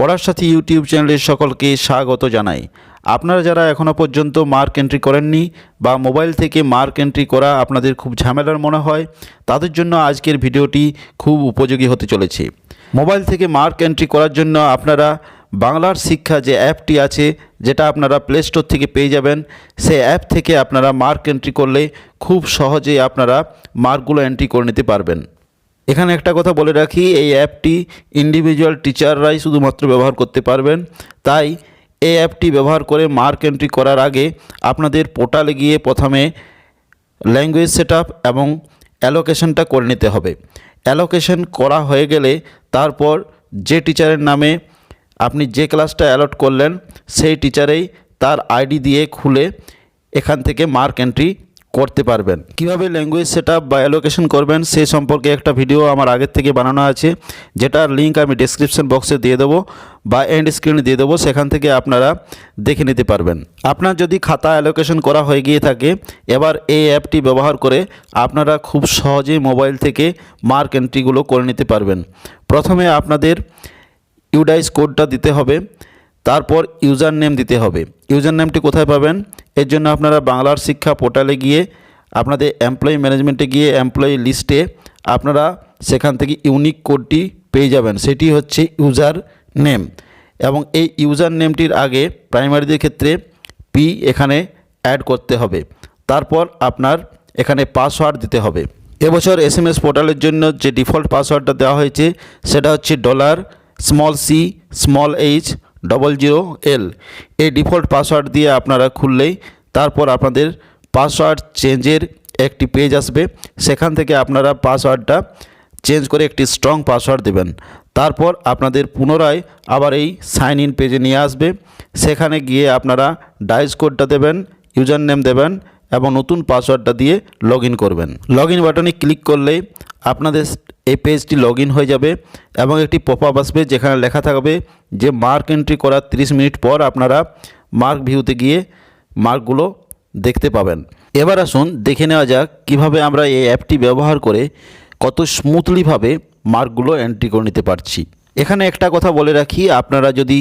পড়ার সাথী ইউটিউব চ্যানেলের সকলকে স্বাগত জানাই। আপনারা যারা এখনও পর্যন্ত মার্ক এন্ট্রি করেননি বা মোবাইল থেকে মার্ক এন্ট্রি করা আপনাদের খুব ঝামেলার মনে হয়, তাদের জন্য আজকের ভিডিওটি খুব উপযোগী হতে চলেছে। মোবাইল থেকে মার্ক এন্ট্রি করার জন্য আপনারা বাংলার শিক্ষা যে অ্যাপটি আছে, যেটা আপনারা প্লে স্টোর থেকে পেয়ে যাবেন সেই অ্যাপ থেকে আপনারা মার্ক এন্ট্রি করলে খুব সহজেই আপনারা মার্কগুলো এন্ট্রি করে নিতে পারবেন। এখানে একটা কথা বলে রাখি, এই অ্যাপটি ইন্ডিভিজুয়াল টিচাররাই শুধুমাত্র ব্যবহার করতে পারবেন। তাই এই অ্যাপটি ব্যবহার করে মার্ক এন্ট্রি করার আগে আপনাদের পোর্টালে গিয়ে প্রথমে ল্যাঙ্গুয়েজ সেট এবং অ্যালোকেশনটা করে নিতে হবে। অ্যালোকেশন করা হয়ে গেলে তারপর যে টিচারের নামে আপনি যে ক্লাসটা অ্যালট করলেন, সেই টিচারেই তার আইডি দিয়ে খুলে এখান থেকে মার্ক এন্ট্রি করতে পারবেন। কীভাবে ল্যাঙ্গুয়েজ সেট আপ বা অ্যালোকেশন করবেন, সে সম্পর্কে একটা ভিডিও আমার আগের থেকে বানানো আছে, যেটার লিঙ্ক আমি ডেসক্রিপশন বক্সে দিয়ে দেবো বা এন্ড স্ক্রিনে দিয়ে দেবো, সেখান থেকে আপনারা দেখে নিতে পারবেন। আপনার যদি খাতা অ্যালোকেশন করা হয়ে গিয়ে থাকে, এবার এই অ্যাপটি ব্যবহার করে আপনারা খুব সহজেই মোবাইল থেকে মার্ক এন্ট্রিগুলো করে নিতে পারবেন। প্রথমে আপনাদের ইউডাইস কোডটা দিতে হবে, তারপর ইউজার নেম দিতে হবে। ইউজার নেমটি কোথায় পাবেন? এর জন্য আপনারা বাংলার শিক্ষা পোর্টালে গিয়ে আপনাদের এমপ্লয়ি ম্যানেজমেন্টে গিয়ে এমপ্লয়ি লিস্টে আপনারা সেখান থেকে ইউনিক কোডটি পেয়ে যাবেন। সেটি হচ্ছে ইউজার নেম এবং এই ইউজার নেমটির আগে প্রাইমারিদের ক্ষেত্রে পি এখানে অ্যাড করতে হবে। তারপর আপনার এখানে পাসওয়ার্ড দিতে হবে। এবছর এস এম এস পোর্টালের জন্য যে ডিফল্ট পাসওয়ার্ডটা দেওয়া হয়েছে, সেটা হচ্ছে dollar small C small H double zero L এই ডিফল্ট পাসওয়ার্ড দিয়ে আপনারা খুললেই তারপর আপনাদের পাসওয়ার্ড চেঞ্জের একটি পেজ আসবে। সেখান থেকে আপনারা পাসওয়ার্ডটা চেঞ্জ করে একটি স্ট্রং পাসওয়ার্ড দেবেন। তারপর আপনাদের পুনরায় আবার এই সাইন ইন পেজে নিয়ে আসবে। সেখানে গিয়ে আপনারা ডাইস কোডটা দেবেন ইউজার নেম দেবেন এবং নতুন পাসওয়ার্ডটা দিয়ে লগ করবেন। লগ বাটনে ক্লিক করলেই আপনাদের এই পেজটি লগ হয়ে যাবে এবং একটি পপ আপ আসবে যেখানে লেখা থাকবে যে মার্ক এন্ট্রি করার 30 মিনিট পর আপনারা মার্ক ভিউতে গিয়ে মার্কগুলো দেখতে পাবেন। এবার আসুন দেখে নেওয়া যাক কীভাবে আমরা এই অ্যাপটি ব্যবহার করে কত স্মুথলিভাবে মার্কগুলো এন্ট্রি করে নিতে পারছি। এখানে একটা কথা বলে রাখি, আপনারা যদি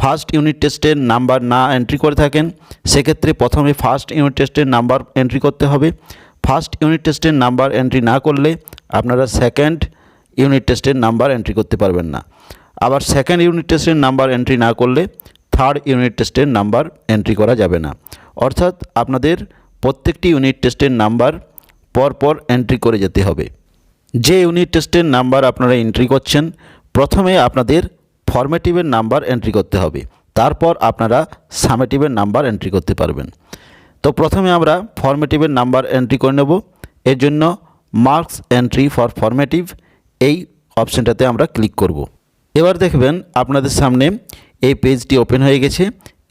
ফার্স্ট ইউনিট টেস্টের নাম্বার না এন্ট্রি করে থাকেন, সেক্ষেত্রে প্রথমে ফার্স্ট ইউনিট টেস্টের নাম্বার এন্ট্রি করতে হবে। ফার্স্ট ইউনিট টেস্টের নাম্বার এন্ট্রি না করলে আপনারা সেকেন্ড ইউনিট টেস্টের নাম্বার এন্ট্রি করতে পারবেন না। আবার সেকেন্ড ইউনিট টেস্টের নাম্বার এন্ট্রি না করলে থার্ড ইউনিট টেস্টের নাম্বার এন্ট্রি করা যাবে না। অর্থাৎ আপনাদের প্রত্যেকটি ইউনিট টেস্টের নাম্বার পরপর এন্ট্রি করে যেতে হবে। যে ইউনিট টেস্টের নাম্বার আপনারা এন্ট্রি করছেন, প্রথমে আপনাদের ফর্মেটিভের নাম্বার এন্ট্রি করতে হবে। তারপর আপনারা সামেটিভের নাম্বার এন্ট্রি করতে পারবেন। তো প্রথমে আমরা ফর্মেটিভের নাম্বার এন্ট্রি করে নেব। এর জন্য মার্কস এন্ট্রি ফর ফর্মেটিভ এই অপশানটাতে আমরা ক্লিক করব। এবার দেখবেন আপনাদের সামনে এই পেজটি ওপেন হয়ে গেছে।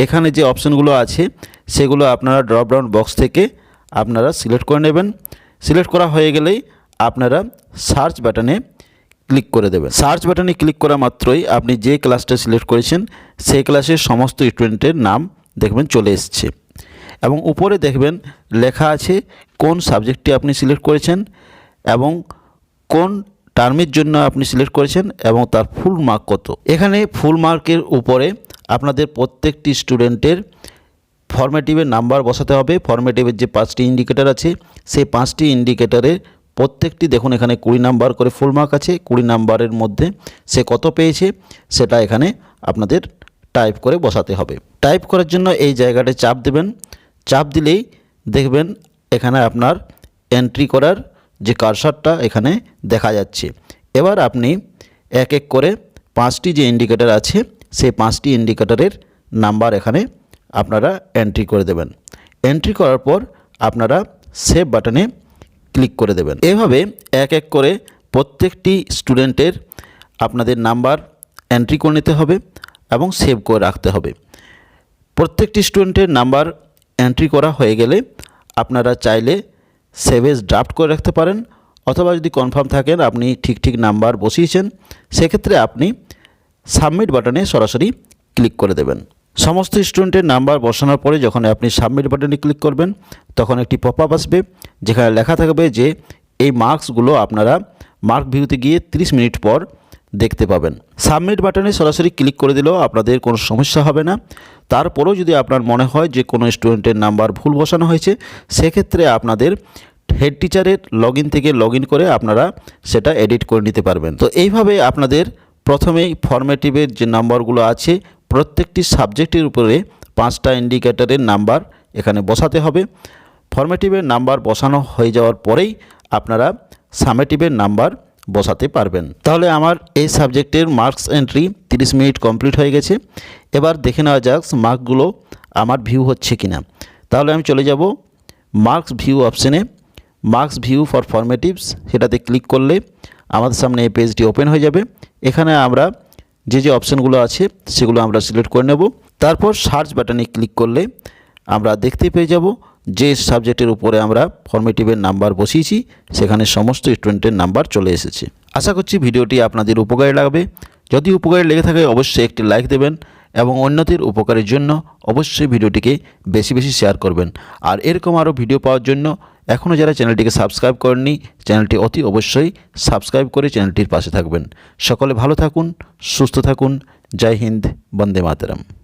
এখানে যে অপশানগুলো আছে, সেগুলো আপনারা ড্রপডাউন বক্স থেকে আপনারা সিলেক্ট করে নেবেন। সিলেক্ট করা হয়ে গেলেই আপনারা সার্চ বাটনে ক্লিক করে দেবেন। সার্চ বাটনে ক্লিক করা মাত্রই আপনি যে ক্লাসটা সিলেক্ট করেছেন, সেই ক্লাসের সমস্ত স্টুডেন্টের নাম দেখবেন চলে এসছে। এবং উপরে দেখবেন লেখা আছে কোন সাবজেক্টটি আপনি সিলেক্ট করেছেন এবং কোন টার্মের জন্য আপনি সিলেক্ট করেছেন এবং তার ফুল মার্ক কত। এখানে ফুল মার্কের উপরে আপনাদের প্রত্যেকটি স্টুডেন্টের ফর্মেটিভের নাম্বার বসাতে হবে। ফর্মেটিভের যে পাঁচটি ইন্ডিকেটার আছে, সেই পাঁচটি ইন্ডিকেটারের প্রত্যেকটি দেখুন এখানে কুড়ি নাম্বার করে ফুল মার্ক আছে, কুড়ি নাম্বারের মধ্যে সে কত পেয়েছে সেটা এখানে আপনাদের টাইপ করে বসাতে হবে। টাইপ করার জন্য এই জায়গাটায় চাপ দেবেন। চাপ দিলেই দেখবেন এখানে আপনার এন্ট্রি করার যে কারসারটা এখানে দেখা যাচ্ছে। এবার আপনি এক এক করে পাঁচটি যে ইন্ডিকেটার আছে, সেই পাঁচটি ইন্ডিকেটারের নাম্বার এখানে আপনারা এন্ট্রি করে দেবেন। এন্ট্রি করার পর আপনারা সেভ বাটনে ক্লিক করে দেবেন। এভাবে এক এক করে প্রত্যেকটি স্টুডেন্টের আপনাদের নাম্বার এন্ট্রি করে নিতে হবে এবং সেভ করে রাখতে হবে। প্রত্যেকটি স্টুডেন্টের নাম্বার এন্ট্রি করা হয়ে গেলে আপনারা চাইলে সেভেজ ড্রাফট করে রাখতে পারেন অথবা যদি কনফার্ম থাকেন আপনি ঠিক ঠিক নাম্বার বসিয়েছেন, সেক্ষেত্রে আপনি সাবমিট বাটনে সরাসরি ক্লিক করে দেবেন। সমস্ত স্টুডেন্টের নাম্বার বসানোর পরে যখন আপনি সাবমিট বাটনে ক্লিক করবেন, তখন একটি পপ আপ আসবে, যেখানে লেখা থাকবে যে এই মার্কসগুলো আপনারা মার্ক ভিউতে গিয়ে 30 মিনিট পর দেখতে পাবেন। সাবমিট বাটনে সরাসরি ক্লিক করে দিলেও আপনাদের কোনো সমস্যা হবে না। তারপরেও যদি আপনার মনে হয় যে কোনো স্টুডেন্টের নাম্বার ভুল বসানো হয়েছে, সেক্ষেত্রে আপনাদের হেড টিচারের লগ থেকে লগ করে আপনারা সেটা এডিট করে নিতে পারবেন। তো এইভাবে আপনাদের প্রথমেই ফরম্যাটিভের যে নাম্বারগুলো আছে, প্রত্যেকটি সাবজেক্টের উপরে পাঁচটা ইন্ডিকেটারের নাম্বার এখানে বসাতে হবে। ফরম্যাটিভের নাম্বার বসানো হয়ে যাওয়ার পরেই আপনারা সামেটিভের নাম্বার বসাতে পারবেন। তাহলে আমার এই সাবজেক্টের মার্কস এন্ট্রি 30 মিনিট কমপ্লিট হয়ে গেছে। এবার দেখে নেওয়া যাক মার্কগুলো আমার ভিউ হচ্ছে কিনা। তাহলে আমি চলে যাব মার্কস ভিউ অপশানে। মার্কস ভিউ ফর ফরমেটিভস সেটাতে ক্লিক করলে আমাদের সামনে এই পেজটি ওপেন হয়ে যাবে। এখানে আমরা যে যে অপশানগুলো আছে সেগুলো আমরা সিলেক্ট করে নেব। তারপর সার্চ বাটনে ক্লিক করলে আমরা দেখতে পেয়ে যাব যে সাবজেক্টের উপরে আমরা ফর্মেটিভের নাম্বার বসিয়েছি, সেখানে সমস্ত স্টুডেন্টের নাম্বার চলে এসেছে। আশা করছি ভিডিওটি আপনাদের উপকারে লাগবে। যদি উপকারে লেগে থাকে, অবশ্যই একটি লাইক দেবেন এবং অন্যদের উপকারের জন্য অবশ্যই ভিডিওটিকে বেশি বেশি শেয়ার করবেন। আর এরকম আরও ভিডিও পাওয়ার জন্য এখনও যারা চ্যানেলটিকে সাবস্ক্রাইব করেননি, চ্যানেলটি অতি অবশ্যই সাবস্ক্রাইব করে চ্যানেলটির পাশে থাকবেন। সকলে ভালো থাকুন, সুস্থ থাকুন। জয় হিন্দ, বন্দে মাতরম।